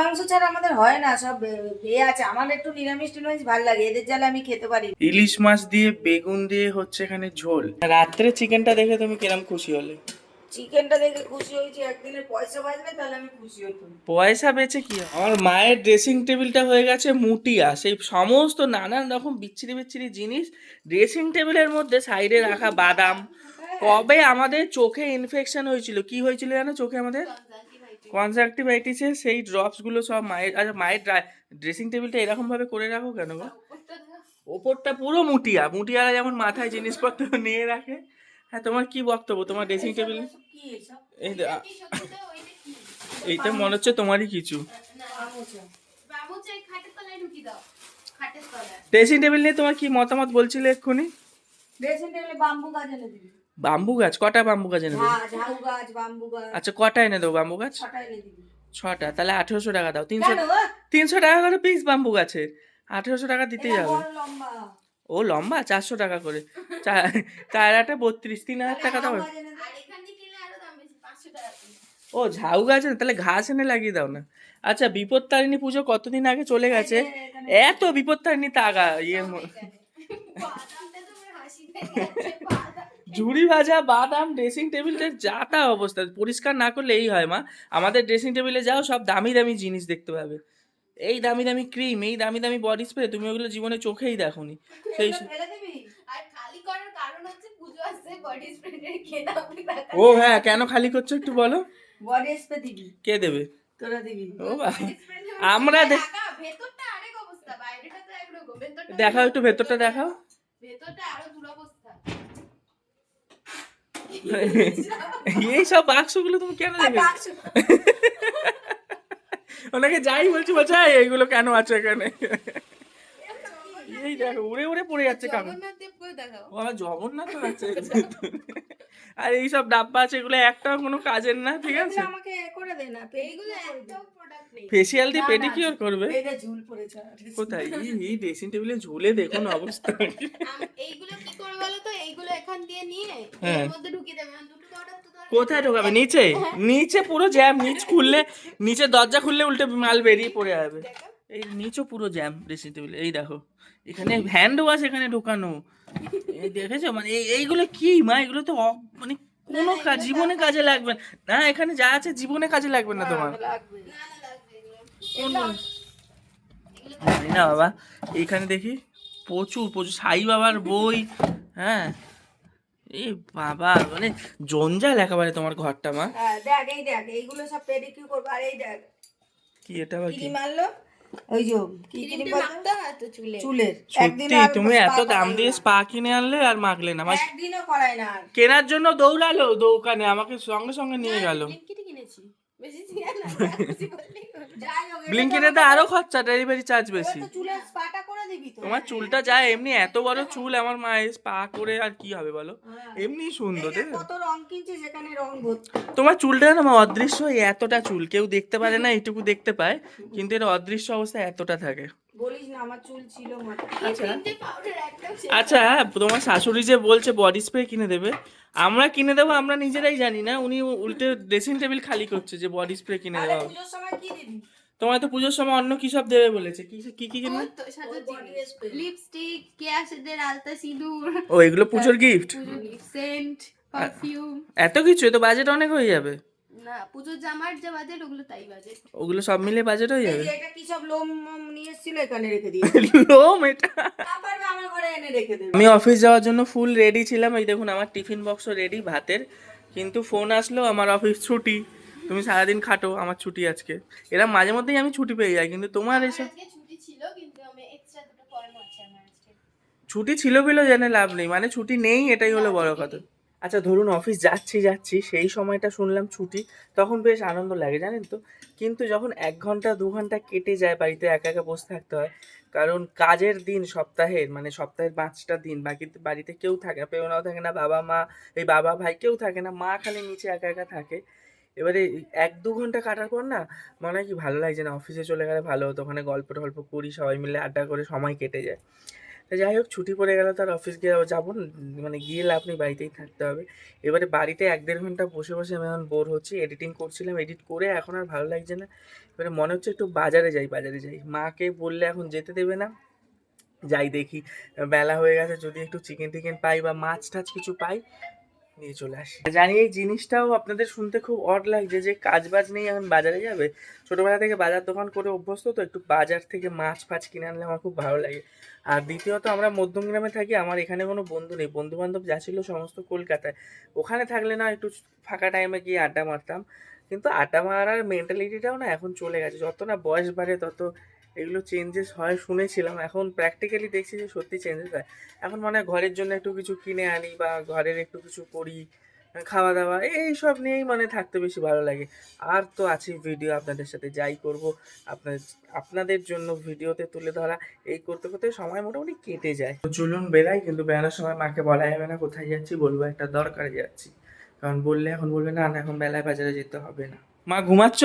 মাংস ছাড়া আমাদের হয় না সব বে- বেয়ে আছে। আমার একটু নিরামিষ টিরামিষ ভালো লাগে এদের জ্বালা আমি খেতে পারি ইলিশ মাছ দিয়ে বেগুন দিয়ে হচ্ছে এখানে ঝোল। রাত্রে চিকেনটা দেখে তুমি কিরম খুশি হলে? চিকেনটা দেখে খুশি হয়েছি একদিনের পয়সা বাজলে তাহলে আমি খুশি হতাম। পয়সা বেচে কি আমার মায়ের ড্রেসিং টেবিলটা হয়ে গেছে মুটিয়া। সেই সমস্ত নানান রকম বিচ্ছিরি বিচ্ছিরি জিনিস ড্রেসিং টেবিলের মধ্যে সাইডে রাখা বাদাম। কবে আমাদের চোখে ইনফেকশন হয়েছিল? কি হয়েছিল জানো চোখে আমাদের? কনজাংটিভাইটিসের সেই ড্রপসগুলো সব মায়ের আচ্ছা মায়ের ড্রেসিং টেবিলটা এরকম ভাবে করে রাখো কেন গো? ওপরটা পুরো মুটিয়া, মুটিয়ারা যেমন মাথায় জিনিসপত্র নিয়ে রাখে। হ্যাঁ তোমার কি বক্তব্য? তোমার ড্রেসিং টেবিল এই এইটা মনে হচ্ছে তোমারই কিছু। ড্রেসিং টেবিল নিয়ে তোমার কি মতামত বলছিলে এক্ষুনি? ড্রেসিং টেবিলে বাম্বু গাছ এনে দিবি। বাম্বু গাছ? কটা বাম্বু গাছ এনে দেবো? গাছ আচ্ছা কটা এনে দেবো বাম্বু গাছ? ছটা এনে দিবি। ছটা? তাহলে আঠেরোশো টাকা দাও। তিনশো তিনশো টাকা করে পিস বাম্বু গাছের। আঠেরোশো টাকা দিতে এটা যাবে ও লম্বা? চারশো টাকা করে। চার আটে বত্রিশ তিন হাজার টাকা দাও। ও ঝাউ গাছ তাহলে ঘাস এনে লাগিয়ে দাও না। আচ্ছা বিপদ তারিণী পুজো কতদিন আগে চলে গেছে? এত বিপদ তারিণী তাগা ইয়ে ঝুড়ি ভাজা বাদাম ড্রেসিং টেবিলটা যা তা অবস্থা। পরিষ্কার না করলে এই হয় মা। আমাদের ড্রেসিং টেবিলে যাও সব দামি দামি জিনিস দেখতে পাবে। এই দামি দামি ক্রিম এই দামি দামি বডি স্প্রে তুমি ওগুলো জীবনে চোখেই দেখোনি। সেই ও হ্যাঁ কেন খালি করছ একটু বলো? বডি স্প্রে দিবি। কে দেবে? তোরা ও আমরা দে- ভেতরটা আরেক অবস্থা বাইরেটা তো একরকম ভেতরটা দেখাও একটু ভেতরটা দেখাও। ভেতরটা আরও দুরবস্থা। এই সব বাক্সগুলো তুমি কেন ওনাকে যাই বলছি বলছে "এই, এইগুলো কেন আছে এখানে? এই দেখো উড়ে উড়ে পড়ে যাচ্ছে কাগজ ও আমার জগন্নাথ আছে। আর এই সব ডাব্বা আছে এগুলো একটাও কোনো কাজের না ঠিক আছে? আমাকে করে দে না এইগুলো একটাও প্রোডাক্ট নেই। দিয়ে পেডিকিউর করবে? এই ঝুল পড়েছে কোথায়? এই এই ড্রেসিং টেবিলে ঝুলে দেখুন অবস্থা। এইগুলো কি করে বলো তো এইগুলো এখান দিয়ে নিয়ে হ্যাঁ। এর মধ্যে ঢুকিয়ে দেবে। মানে দুটো কোথায় ঢোকাবে? নিচে? নিচে পুরো জ্যাম নিচ খুললে নিচে দরজা খুললে উল্টে মাল বেরিয়ে পড়ে যাবে। এই নিচও পুরো জ্যাম ড্রেসিং টেবিল এই দেখো। এখানে হ্যান্ড ওয়াশ এখানে ঢোকানো। এই দেখেছ? মানে এই- এইগুলো কি মা? এগুলো তো মানে কোনো কাজ জীবনে কাজে লাগবে না। এখানে যা আছে জীবনে কাজে লাগবে না তোমার। না বাবা এখানে দেখি প্রচুর প্রচুর। সাই বাবার বই হ্যাঁ। এই বাবা মানে জঞ্জাল একেবারে তোমার ঘরটা মা। হ্যাঁ দেখ এই দেখ এইগুলো সব পেডিকিউর করব? আর এই দেখ কি এটা আবার কি? মারলো? ওই যে কি কি মাখতে হয় তো চুলে। চুলের। সত্যি তুমি এত দাম দিয়ে স্পা কিনে আনলে আর মাখলে না। আমার একদিনও করাই না আর। কেনার জন্য দৌড়ালো দোকানে আমাকে সঙ্গে সঙ্গে নিয়ে গেল। ব্লিঙ্কিটই কিনেছি। বেশি না। যাই হোক তো আরও খরচা ডেলিভারি চার্জ বেশি। চুলের করে দিবি তো? তোমার চুলটা যায় এমনি এত বড় চুল আমার মায়ের স্পা করে আর কি হবে বলো? হ্যাঁ। এমনি সুন্দর এই যে দেখো। কত রং কিনছে সেখানে রং ভর্তি। তোমার চুলটা না অদৃশ্য এতটা চুল কেউ দেখতে পারে না এইটুকু দেখতে পায় কিন্তু এটা অদৃশ্য অবস্থা এতটা থাকে। বলিস না আমার চুল ছিল আচ্ছা। আচ্ছা তোমার শাশুড়ি যে বলছে বডি স্প্রে কিনে দেবে আমরা কিনে দেবো আমরা নিজেরাই জানি না উনি উল্টে ড্রেসিং টেবিল খালি করছে যে বডি স্প্রে কিনে দেওয়া সময় কি দিবি? তোমার তো পুজোর সময় অন্য কি সব দেবে বলেছে? কি কি কি কিনে ওই তো সাজার ওই জিনিস spray। লিপস্টিক কেয়া সেদের আলতা সিঁদুর। ও এগুলো পুজোর গিফট সেন্ট পারফিউম এত কিছু তো বাজেট অনেক হয়ে যাবে। না পুজোর জামার যা বাজেট ওগুলো তাই বাজেট ওগুলো সব মিলে বাজেট হয়ে যাবে? এটা কি সব লোম মোম নিয়ে এসেছিল? এখানে রেখে দিয়ে লোম এটা? আমার ঘরে এনে রেখে দেবে। আমি অফিস যাওয়ার জন্য ফুল রেডি ছিলাম। এই দেখুন আমার টিফিন বক্সও রেডি ভাতের। কিন্তু ফোন আসলো আমার অফিস ছুটি। তুমি সারাদিন খাটো আমার ছুটি আজকে। এরা মাঝে মধ্যেই আমি ছুটি পেয়ে যাই কিন্তু তোমার এসে ছুটি ছিল বলেও জেনে লাভ নেই মানে ছুটি নেই এটাই হলো বড় কথা। আচ্ছা ধরুন অফিস যাচ্ছি যাচ্ছি সেই সময়টা শুনলাম ছুটি তখন বেশ আনন্দ লাগে জানেন তো? কিন্তু যখন এক ঘণ্টা দু ঘণ্টা কেটে যায় বাড়িতে একা একা বসে থাকতে হয় কারণ কাজের দিন সপ্তাহের মানে সপ্তাহের পাঁচটা দিন বাকি বাড়িতে কেউ থাকে না থাকে না বাবা মা এই বাবা ভাই কেউ থাকে না মা খালি নিচে একা একা থাকে। এবারে এক দু ঘণ্টা কাটার পর না মনে হয় কি ভালো লাগছে না। অফিসে চলে গেলে ভালো হতো, ওখানে গল্প টল্প করি, সবাই মিলে আড্ডা করে সময় কেটে যায়। তা যাই হোক, ছুটি পড়ে গেল তার অফিস গিয়ে যাব মানে গিয়ে লাভ নেই, বাড়িতেই থাকতে হবে। এবারে বাড়িতে এক দেড় ঘণ্টা বসে বসে আমি এখন বোর হচ্ছি এডিটিং করছিলাম এডিট করে এখন আর ভালো লাগছে না। এবারে মনে হচ্ছে একটু বাজারে যাই বাজারে যাই। মাকে বললে এখন যেতে দেবে না। যাই দেখি, বেলা হয়ে গেছে, যদি একটু চিকেন টিকেন পাই বা মাছ টাছ কিছু পাই নিয়ে চলে আসি। জানি এই জিনিসটাও আপনাদের শুনতে খুব অড লাগছে যে কাজ বাজ নেই এখন বাজারে যাবে। ছোটোবেলা থেকে বাজার দোকান করে অভ্যস্ত, তো একটু বাজার থেকে মাছ ফাছ কিনে আনলে আমার খুব ভালো লাগে। আর দ্বিতীয়ত আমরা মধ্যমগ্রামে থাকি, আমার এখানে কোনো বন্ধু নেই। বন্ধু বান্ধব যা ছিল সমস্ত কলকাতায়। ওখানে থাকলে না একটু ফাঁকা টাইমে গিয়ে আড্ডা মারতাম। কিন্তু আড্ডা মারার মেন্টালিটিটাও না এখন চলে গেছে। যত না বয়স বাড়ে, তত এগুলো চেঞ্জেস হয়, শুনেছিলাম। এখন প্র্যাকটিক্যালি দেখছি যে সত্যি চেঞ্জেস হয়। এখন মনে ঘরের জন্য একটু কিছু কিনে আনি বা ঘরের একটু কিছু করি, খাওয়া দাওয়া, এই সব নিয়েই মানে থাকতে বেশি ভালো লাগে। আর তো আছে ভিডিও আপনাদের সাথে যাই করব। আপনাদের আপনাদের জন্য ভিডিওতে তুলে ধরা। এই করতে করতে সময় মোটামুটি কেটে যায়। চলুন বেরাই, কিন্তু বেড়ানোর সময় মাকে বলা যাবে না, কোথায় যাচ্ছি, বলব একটা দরকারে যাচ্ছি। কারণ বললে, এখন বলবে না, এখন বেলায় বাজারে যেতে হবে না। মা, ঘুমাচ্ছ?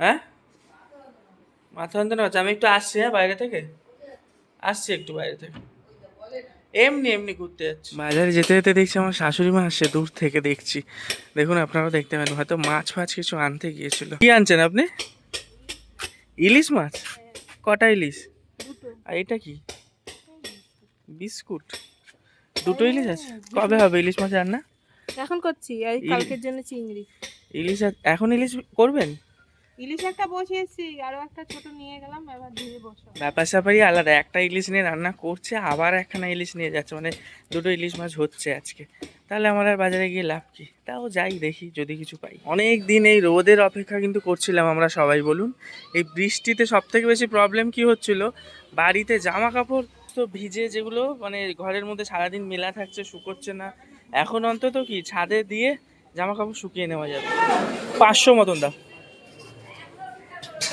হ্যাঁ? মাথা যন্ত্রণা হচ্ছে আমি একটু আসছি হ্যাঁ বাইরে থেকে? আসছি একটু বাইরে থেকে। এমনি এমনি ঘুরতে যাচ্ছি। বাজারে যেতে যেতে দেখছি আমার শাশুড়ি মা আসছে দূর থেকে দেখছি। দেখুন আপনারাও দেখতে পারেন। হয়তো মাছ ফাছ কিছু আনতে গিয়েছিল। কি আনছেন আপনি? ইলিশ মাছ? কটা ইলিশ? আর এটা কি? বিস্কুট। দুটো ইলিশ আছে? কবে হবে ইলিশ মাছ রান্না? এখন করছি। কালকের জন্য চিংড়ি। ইলিশ আর- এখন ইলিশ করবেন? ইলিশ একটা বসিয়েছি, আরও একটা ছোট নিয়ে গেলাম, এবার ধুয়ে বসাবো ব্যাপার স্যাপারই আলাদা, একটা ইলিশ নিয়ে রান্না করছে, আবার একখানা ইলিশ নিয়ে যাচ্ছে মানে দুটো ইলিশ মাছ হচ্ছে আজকে। তাহলে আমার আর বাজারে গিয়ে লাভ কি? তাও যাই দেখি, যদি কিছু পাই। অনেক দিন এই রোদের অপেক্ষা কিন্তু করছিলাম আমরা সবাই, বলুন। এই বৃষ্টিতে সব থেকে বেশি প্রবলেম কি হচ্ছিল? বাড়িতে জামা কাপড় তো ভিজে যেগুলো মানে ঘরের মধ্যে সারাদিন মেলা থাকছে, শুকোচ্ছে না। এখন অন্তত কি, ছাদে দিয়ে জামা কাপড় শুকিয়ে নেওয়া যাবে। পাঁচশো মতন দাও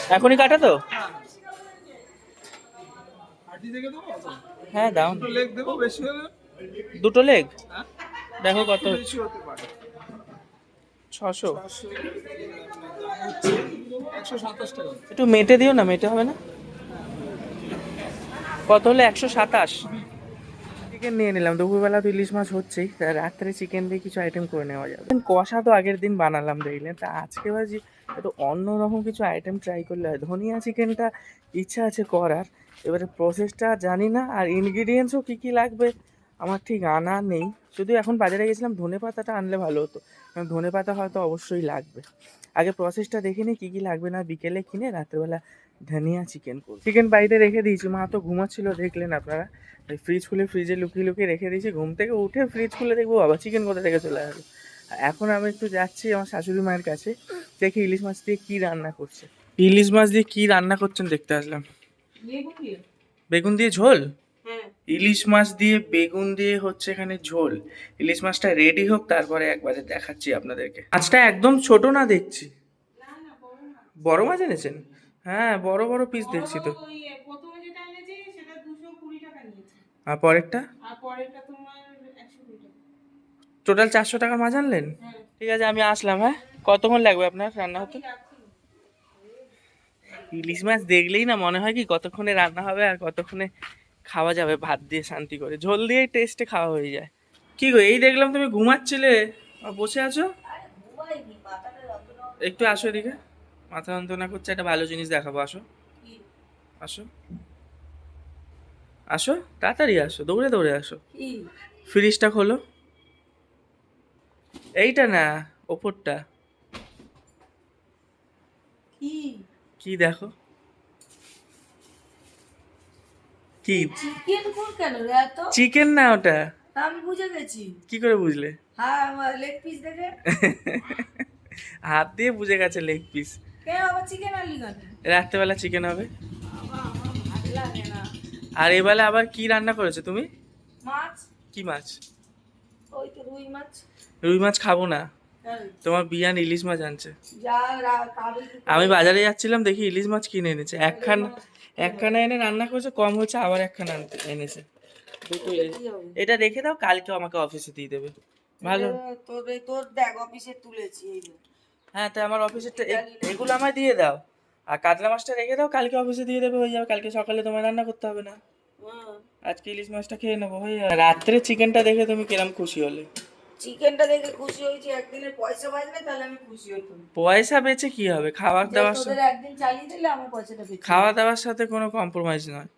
এখনই কাটা তো? হ্যাঁ দাও। না। লেগ দেবো বেশি হলে? দুটো লেগ হ্যাঁ? দেখো কত। ছশো। একটু মেটে দিও না মেটে হবে না। কত হলো? একশো সাতাশ। চিকেন নিয়ে নিলাম। দুপুরবেলা তো ইলিশ মাছ হচ্ছেই, তা রাত্রে চিকেন দিয়ে কিছু আইটেম করে নেওয়া যাবে। কষা তো আগের দিন বানালাম দেখলেন। তা আজকে ভাবছি একটু অন্যরকম কিছু আইটেম ট্রাই করলে হয়। ধনিয়া চিকেনটা ইচ্ছা আছে করার। এবারে প্রসেসটা জানি না, আর ইনগ্রিডিয়েন্টসও কী কী লাগবে আমার ঠিক আনা নেই। শুধু এখন বাজারে গেছিলাম, ধনে পাতাটা আনলে ভালো হতো। কারণ ধনে পাতা হয়তো অবশ্যই লাগবে। আগে প্রসেসটা দেখে নিই কী কী লাগবে না বিকেলে কিনে, রাত্রেবেলা ধনিয়া চিকেন করব চিকেন বাড়িতে রেখে দিয়েছি। মা তো ঘুমাচ্ছিল দেখলেন আপনারা? তাই ফ্রিজ খুলে ফ্রিজে লুকিয়ে লুকিয়ে রেখে দিয়েছি। ঘুম থেকে উঠে ফ্রিজ খুলে দেখব বাবা চিকেন কোথা থেকে চলে আসলো? এখন আমি একটু যাচ্ছি আমার শাশুড়ি মায়ের কাছে দেখি ইলিশ মাছ দিয়ে কী রান্না করছে। ইলিশ মাছ দিয়ে কী রান্না করছেন দেখতে আসলাম। বেগুন দিয়ে? ঝোল? হ্যাঁ। ইলিশ মাছ দিয়ে বেগুন দিয়ে হচ্ছে এখানে ঝোল। ইলিশ মাছটা রেডি হোক তারপরে একবারে দেখাচ্ছি আপনাদেরকে। মাছটা একদম ছোট না দেখছি? বড় মাছ এনেছেন? হ্যাঁ বড় বড় পিস দেখছি তো। প্রথমে যেটা এনেছি সেটা দুশো কুড়ি টাকা নিয়েছে। আর পরেরটা? আর পরেরটা তোমার একশো কুড়ি টাকা। টোটাল চারশো টাকার মাছ আনলেন? হ্যাঁ। ঠিক আছে আমি আসলাম হ্যাঁ? কতক্ষণ লাগবে আপনার রান্না হতে? ইলিশ মাছ দেখলেই না মনে হয় কি কতক্ষণে রান্না হবে আর কতক্ষণে খাওয়া যাবে ভাত দিয়ে শান্তি করে। ঝোল দিয়েই টেস্টে খাওয়া হয়ে যায়। কি গো এই দেখলাম তুমি ঘুমাচ্ছিলে বসে আছো? একটু আসো এদিকে। মাথা যন্ত্রণা করছে একটা ভালো জিনিস দেখাবো আসো। আসো। আসো তাড়াতাড়ি আসো দৌড়ে দৌড়ে আসো। ফ্রিজটা খোলো। এইটা না ওপরটা। কি? কি দেখো? কি? চিকেন কোন কেন রে এত? চিকেন না ওটা। আমি বুঝে গেছি। কি করে বুঝলে? হ্যাঁ আমার লেগ পিস দেখে। হাত দিয়ে বুঝে গেছে লেগ পিস রাত্রেবেলা চিকেন হবে। আর এবেলা আবার কি রান্না করেছ তুমি? মাছ। কি মাছ? ওই তো রুই মাছ। রুই মাছ খাব না। হ্যাঁ, তোমার বিয়ান ইলিশ মাছ আনছে। আমি বাজারে যাচ্ছিলাম দেখি ইলিশ মাছ কিনে এনেছে। একখানা একখানা এনে রান্না করেছে কম হয়েছে আবার একখানা আনতে এনেছে? এটা রেখে দাও কালকে আমাকে অফিসে দিয়ে দেবে। ভালো। তোর তোর দেখ অফিসে তুলেছি এই। হ্যাঁ তাই আমার অফিসেরটা এগুলো আমায় দিয়ে দাও। আর কাতলা মাছটা রেখে দাও কালকে অফিসে দিয়ে দেবে হয়ে যাবে কালকে সকালে তোমায় রান্না করতে হবে না। হ্যাঁ, আজকে ইলিশ মাছটা খেয়ে নেব ভাই রাত্রে চিকেনটা দেখে তুমি কিরম খুশি হলে। চিকেনটা দেখে খুশি হয়েছি একদিনের পয়সা বাঁচলে তাহলে আমি খুশি হতাম। পয়সা বেচে কি হবে? খাবার যে দাবার তোদের একদিন চালিয়ে দিলে আমার পয়সাটা বেঁচে খাওয়া দাওয়ার সাথে কোনো কম্প্রোমাইজ নয়।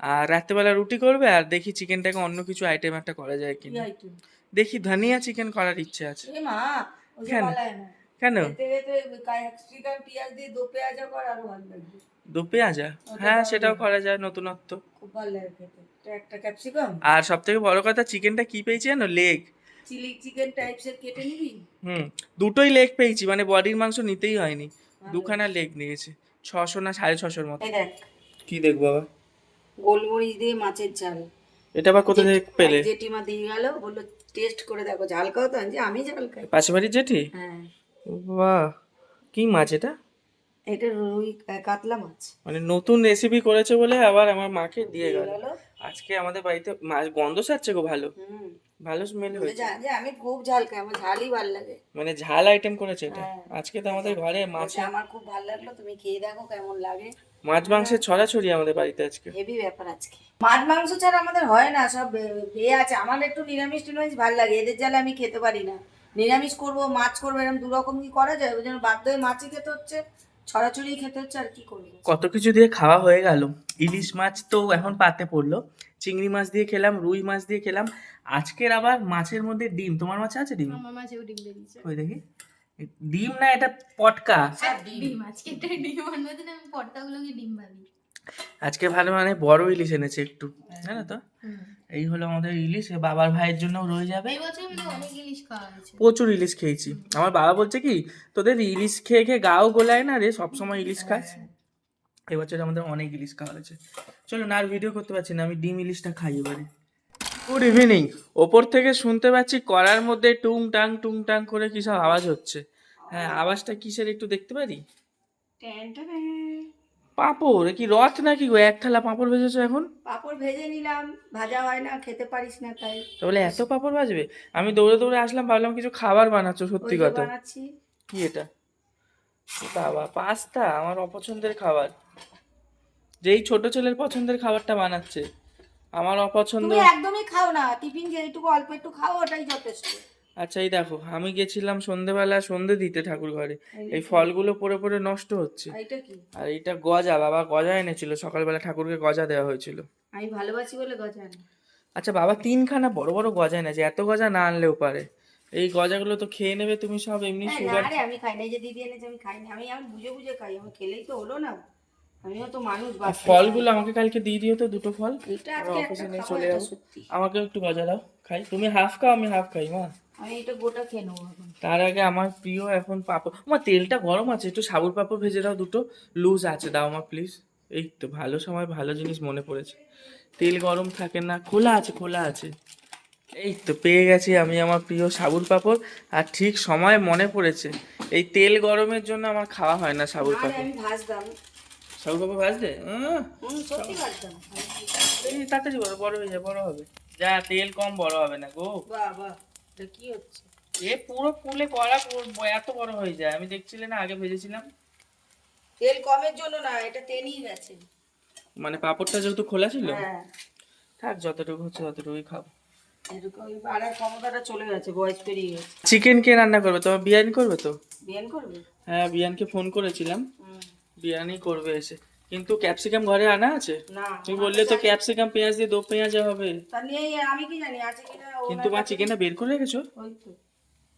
আর রাত্রেবেলা রুটি করবে আর দেখি চিকেনটাকে অন্য কিছু আইটেম একটা করা যায় কি কিনা দেখি ধনিয়া চিকেন করার ইচ্ছে আছে। মা কেন? কেন? দো পেঁয়াজা হ্যাঁ সেটাও করা যায় নতুনত্ব। আর সব থেকে বড় কথা চিকেনটা কি পেয়েছি জানো? লেগ। চিলি চিকেন টাইপসের কেটে নিবি? হুম দুটোই লেগ পেয়েছি মানে বডির মাংস নিতেই হয়নি। দুখানা লেগ নিয়েছে ছশো না সাড়ে ছশোর মতো। দেখ। কি দেখব বাবা গোলমরিচ দিয়ে মাছের ঝাল। এটা আবার কোথা থেকে পেলে? জেঠিমা দিয়ে গেল বলল টেস্ট করে দেখো ঝাল খাও তো আমি ঝাল খাই। পাশে বাড়ির জেঠি? হ্যাঁ। বাহ কি মাছ এটা? এটা রুই কাতলা মাছ। মানে নতুন রেসিপি করেছে বলে আবার আমার মাকে দিয়ে গেল। আজকে আমাদের বাড়িতে মাছ গন্ধ ছাড়ছে গো ভালো। ভালো স্মেল হয়েছে। যে আমি খুব ঝাল খাই আমার ঝালই ভালো লাগে। মানে ঝাল আইটেম করেছে এটা? হ্যাঁ। আজকে তো আমাদের ঘরে মাছ আমার খুব ভালো লাগল তুমি খেয়ে দেখো কেমন লাগে। মাছ মাংসের ছড়াছড়ি আমাদের বাড়িতে আজকে। হেভি ব্যাপার আজকে। মাছ মাংস ছাড়া আমাদের হয় না সব বেয়ে আছে। আমার একটু নিরামিষ টিরামিষ ভালো লাগে এদের জ্বালা আমি খেতে পারি না। নিরামিষ করব মাছ করব এরকম দু রকম কি করা যায়? ওই জন্য বাধ্য হয়ে মাছই খেতে হচ্ছে ছড়াছড়ি খেতে হচ্ছে আর কি করব? কত কিছু দিয়ে খাওয়া হয়ে গেল। ইলিশ মাছ তো এখন পাতে পড়ল। চিংড়ি মাছ দিয়ে খেলাম রুই মাছ দিয়ে খেলাম। আজকের আবার মাছের মধ্যে ডিম। তোমার মাছ আছে ডিম? আমার মাছেও ডিম বেরিয়েছে ওই দেখি। ডিম না এটা পটকা। ডিম। আজকে একটা ডিম আনব না আমি পর্দাগুলোকে ডিম ভাবি আজকে ভালো মানে বড় ইলিশ এনেছে একটু জানো তো? এই হলো আমাদের ইলিশ বাবার ভাইয়ের জন্য রয়ে যাবে। এই বছর কিন্তু অনেক ইলিশ খাওয়া হয়েছে। প্রচুর ইলিশ খেয়েছি। আমার বাবা বলছে কি তোদের ইলিশ খেয়ে খেয়ে গাও গোলায় না রে সবসময় ইলিশ খাস। এবছর আমাদের অনেক ইলিশ খাওয়া হয়েছে। চলো না আর ভিডিও করতে পারছি না আমি ডিম ইলিশটা খাই এবারে। গুড ইভিনিং ওপর থেকে শুনতে পাচ্ছি কড়ার মধ্যে টুং টাং টুং টাং করে কি সব আওয়াজ হচ্ছে। হ্যাঁ আওয়াজটা কিসের একটু দেখতে পারি? পাঁপড়? কি রথ নাকি গো? এক থালা পাঁপড় ভেজেছো এখন? পাঁপড় ভেজে নিলাম ভাজা হয় না খেতে পারিস না তাই। তাহলে এত পাঁপড় ভাজবে? আমি দৌড়ে দৌড়ে আসলাম ভাবলাম কিছু খাবার বানাচ্ছো সত্যি কথা। বানাচ্ছি। কি এটা? বাবা পাস্তা আমার অপছন্দের খাবার। যেই ছোট ছেলের পছন্দের খাবারটা বানাচ্ছে আমার অপছন্দ তুমি একদমই খাও না টিফিন যে এইটুকু অল্প একটু খাও ওটাই যথেষ্ট। আচ্ছা এই দেখো আমি গেছিলাম সন্ধেবেলা সন্ধে দিতে ঠাকুর ঘরে এই ফলগুলো পড়ে পরে নষ্ট হচ্ছে। আর এইটা গজা বাবা গজা এনেছিল সকালবেলা ঠাকুরকে গজা দেওয়া হয়েছিল। আমি ভালোবাসি বলে গজা আচ্ছা বাবা তিনখানা বড় বড় গজা এনেছে এত গজা না আনলেও পারে। এই গজাগুলো তো খেয়ে নেবে তুমি সব এমনি হ্যাঁ, সুগার না রে আমি খাই না যে দিদি এনেছে আমি খাই না আমি আমি বুঝে বুঝে খাই আমি খেলেই তো হলো না। আমিও তো মানুষ ফলগুলো আমাকে কালকে দিয়ে দিও তো দুটো ফল। এটা আজকে অফিসে নিয়ে চলে এটা যাব সত্যি। আমাকে একটু গজা দাও খাই। তুমি হাফ খাও আমি হাফ খাই মা। আমি এটা গোটা খেয়ে নেব এখন। তার আগে আমার প্রিয় এখন পাপড়। আমার তেলটা গরম আছে একটু সাবুর পাপড় ভেজে দাও দুটো। লুজ আছে দাও আমার প্লিজ এই তো ভালো সময় ভালো জিনিস মনে পড়েছে। তেল গরম থাকে না খোলা আছে খোলা আছে। এই তো পেয়ে গেছি আমি আমার প্রিয় সাবুর পাপড়। আর ঠিক সময় মনে পড়েছে এই তেল গরমের জন্য আমার খাওয়া হয় না সাবুর পাপড়। আমি ভাজতাম। সাবুর পাপড় ভাজতে এই তাড়াতাড়ি বড় বড় হয়ে যায় বড় হবে। যা তেল কম বড় হবে না গো। বাহ। কি হচ্ছে? এ পুরো ফুলে পুরো এত বড় হয়ে যায়। আমি দেখছিলে না আগে ভেজেছিলাম। তেল কমের জন্য না এটা টেনেই গেছে। মানে পাঁপড়টা যেহেতু খোলা ছিল? হ্যাঁ। থাক যতটুকু হচ্ছে ততটুকুই খাব। এরকম আর আর ক্ষমতাটা চলে গেছে বয়স পেরিয়ে গেছে। চিকেন কে রান্না করবে? তোমার বিরিয়ানি করবে তো? বিয়ান করবে? হ্যাঁ বিরিয়ানিকে ফোন করেছিলাম। বিরিয়ানি করবে এসে। কিন্তু ক্যাপসিকাম ঘরে আনা আছে? না তুমি বললে তো ক্যাপসিকাম পেঁয়াজ দিয়ে দো পেঁয়াজ হবে। তা নিয়ে আমি কি জানি? আছে কিনা কিন্তু মা চিকেনটা বের করে রেখেছো? ওই তো।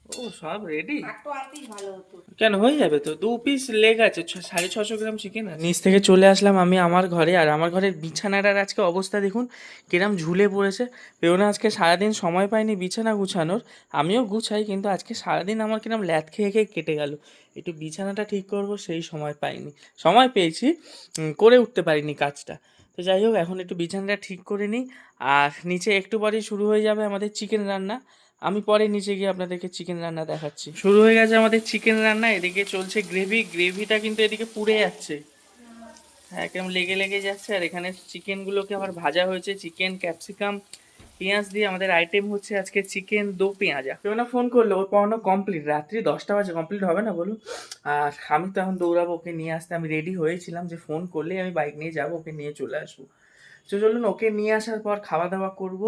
ও সব রেডি একটু আনতেই ভালো হতো। কেন হয়ে যাবে তো? দু পিস লেগ আছে সাড়ে ছশো গ্রাম চিকেন নিচ থেকে চলে আসলাম আমি আমার ঘরে আর আমার ঘরের বিছানাটার আজকে অবস্থা দেখুন কিরম ঝুলে পড়েছে। পেওনা আজকে সারাদিন সময় পাইনি বিছানা গুছানোর আমিও গুছাই কিন্তু আজকে সারাদিন আমার কিরম ল্যাদ খেয়ে খেয়ে কেটে গেল। একটু বিছানাটা ঠিক করব সেই সময় পাইনি। সময় পেয়েছি করে উঠতে পারিনি কাজটা। তো যাই হোক এখন একটু বিছানাটা ঠিক করে নিই আর নিচে একটু পরেই শুরু হয়ে যাবে আমাদের চিকেন রান্না। আমি পরে নিচে গিয়ে আপনাদেরকে চিকেন রান্না দেখাচ্ছি। শুরু হয়ে গেছে আমাদের চিকেন রান্না, এদিকে চলছে গ্রেভি গ্রেভিটা কিন্তু এদিকে পুড়ে যাচ্ছে। হ্যাঁ কেমন লেগে লেগে যাচ্ছে, আর এখানে চিকেনগুলোকে আবার ভাজা হয়েছে চিকেন ক্যাপসিকাম পেঁয়াজ দিয়ে আমাদের আইটেম হচ্ছে আজকে চিকেন দো পেঁয়াজা। কেউ না ফোন করল, ওর পড়ানো কমপ্লিট রাত্রি দশটা বাজে কমপ্লিট হবে না বলুন? আর আমি তো এখন দৌড়াবো, ওকে নিয়ে আসতে, আমি রেডি হয়েছিলাম যে ফোন করলেই আমি বাইক নিয়ে যাব, ওকে নিয়ে চলে আসব। তো চলুন ওকে নিয়ে আসার পর খাওয়া দাওয়া করব।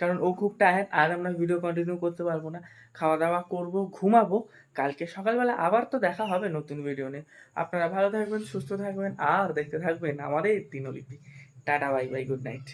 কারণ ও খুব টায়ার্ড আর আমরা ভিডিও কন্টিনিউ করতে পারব না। খাওয়া দাওয়া করব, ঘুমাবো। কালকে সকালবেলা আবার তো দেখা হবে নতুন ভিডিও নিয়ে। আপনারা ভালো থাকবেন, সুস্থ থাকবেন, আর দেখতে থাকবেন আমাদের দিনলিপি। Tata bye bye good night